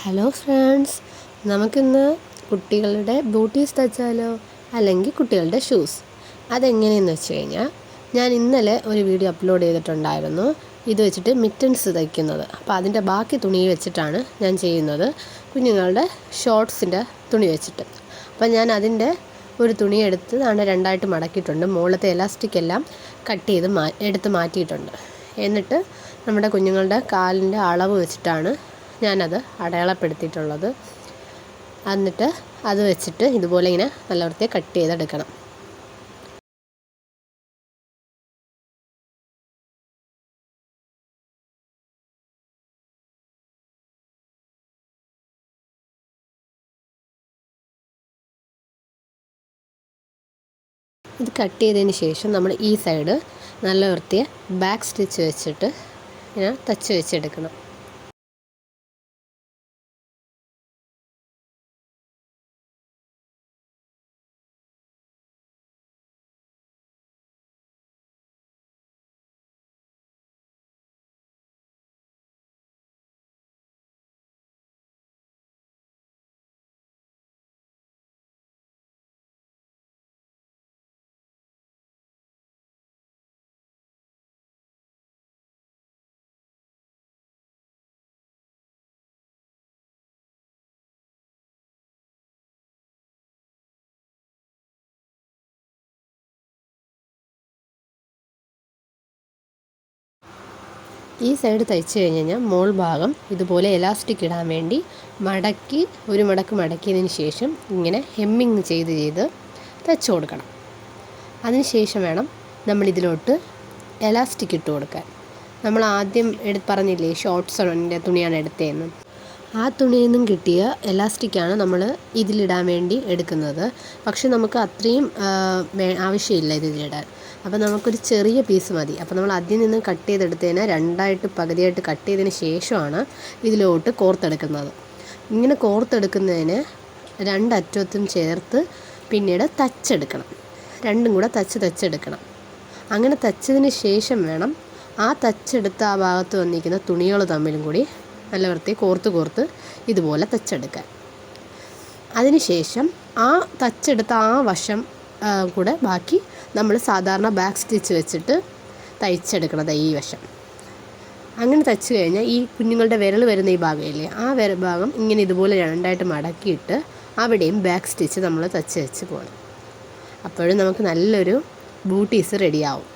Hello friends നമുക്കിന്ന് കുട്ടികളുടെ booties തച്ചാലോ? അല്ലെങ്കിൽ കുട്ടികളുടെ ഷൂസ് അതെങ്ങനെയെന്ന് വെച്ച് കഴിഞ്ഞാൽ ഞാൻ ഇന്നലെ ഒരു വീഡിയോ അപ്ലോഡ് ചെയ്തിട്ടുണ്ടായിരുന്നു. ഇത് വെച്ചിട്ട് മിറ്റൻസ് തയ്ക്കുന്നത്. അപ്പോൾ അതിന്റെ ബാക്കി തുണി വെച്ചിട്ടാണ് ഞാൻ ചെയ്യുന്നത്. കുഞ്ഞുങ്ങളുടെ ഷോർട്സിന്റെ തുണി വെച്ചിട്ട്. അപ്പോൾ ഞാൻ അതിന്റെ ഒരു തുണി എടുത്ത് ആണ് രണ്ടായിട്ട് മടക്കിയിട്ടുണ്ട്. മുകളിലത്തെ എലാസ്റ്റിക് എല്ലാം കട്ട് ചെയ്ത് മാ എടുത്ത് മാറ്റിയിട്ടുണ്ട്. എന്നിട്ട് നമ്മുടെ കുഞ്ഞുങ്ങളുടെ കാലിന്റെ അളവ് വെച്ചിട്ടാണ് ഞാനത് അടയാളപ്പെടുത്തിയിട്ടുള്ളത്. എന്നിട്ട് അത് വെച്ചിട്ട് ഇതുപോലെ ഇങ്ങനെ നല്ല വൃത്തിയായി കട്ട് ചെയ്തെടുക്കണം. ഇത് കട്ട് ചെയ്തതിന് ശേഷം നമ്മൾ ഈ സൈഡ് നല്ല വൃത്തിയെ ബാക്ക് സ്റ്റിച്ച് വെച്ചിട്ട് ഇങ്ങനെ തച്ച് വെച്ചെടുക്കണം. ഈ സൈഡ് തയ്ച്ച് കഴിഞ്ഞ് കഴിഞ്ഞാൽ മോൾ ഭാഗം ഇതുപോലെ എലാസ്റ്റിക് ഇടാൻ വേണ്ടി മടക്കി ഒരു മടക്ക് മടക്കിയതിന് ശേഷം ഇങ്ങനെ ഹെമ്മിങ് ചെയ്ത് ചെയ്ത് തയ്ച്ച് കൊടുക്കണം. അതിന് ശേഷം വേണം നമ്മൾ ഇതിലോട്ട് എലാസ്റ്റിക് ഇട്ട് കൊടുക്കാൻ. നമ്മൾ ആദ്യം എടുത്ത് പറഞ്ഞില്ലേ ഷോർട്ട്സിന്റെ തുണിയാണ് എടുത്തതെന്ന്. ആ തുണിയിൽ നിന്നും കിട്ടിയ എലാസ്റ്റിക്കാണ് നമ്മൾ ഇതിലിടാൻ വേണ്ടി എടുക്കുന്നത്. പക്ഷെ നമുക്ക് അത്രയും ആവശ്യമില്ല ഇതിലിടാൻ. അപ്പോൾ നമുക്കൊരു ചെറിയ പീസ് മതി. അപ്പോൾ നമ്മൾ അതിൽ നിന്ന് കട്ട് ചെയ്തെടുത്തതിന് രണ്ടായിട്ട് പകുതിയായിട്ട് കട്ട് ചെയ്തതിന് ശേഷമാണ് ഇതിലോട്ട് കോർത്തെടുക്കുന്നത്. ഇങ്ങനെ കോർത്തെടുക്കുന്നതിന് രണ്ടറ്റത്തും ചേർത്ത് പിന്നീട് തച്ചെടുക്കണം രണ്ടും കൂടെ തച്ച് തച്ചെടുക്കണം അങ്ങനെ തച്ചതിന് ശേഷം വേണം ആ തച്ചെടുത്ത ആ ഭാഗത്ത് വന്നിരിക്കുന്ന തുണികൾ തമ്മിലും കൂടി നല്ല വൃത്തി കോർത്ത് കോർത്ത് ഇതുപോലെ തച്ചെടുക്കാൻ. അതിനുശേഷം ആ തച്ചെടുത്ത ആ വശം കൂടെ ബാക്കി നമ്മൾ സാധാരണ ബാക്ക് സ്റ്റിച്ച് വെച്ചിട്ട് തയ്ച്ചെടുക്കണത് ഈ വശം. അങ്ങനെ തച്ച് കഴിഞ്ഞാൽ ഈ കുഞ്ഞുങ്ങളുടെ വിരൽ വരുന്ന ഈ ഭാഗമില്ലേ ആ വിര ഭാഗം ഇങ്ങനെ ഇതുപോലെ രണ്ടായിട്ട് മടക്കിയിട്ട് അവിടെയും ബാക്ക് സ്റ്റിച്ച് നമ്മൾ തച്ച് വെച്ച് പോകണം അപ്പോഴും നമുക്ക് നല്ലൊരു ബൂട്ടീസ് റെഡിയാവും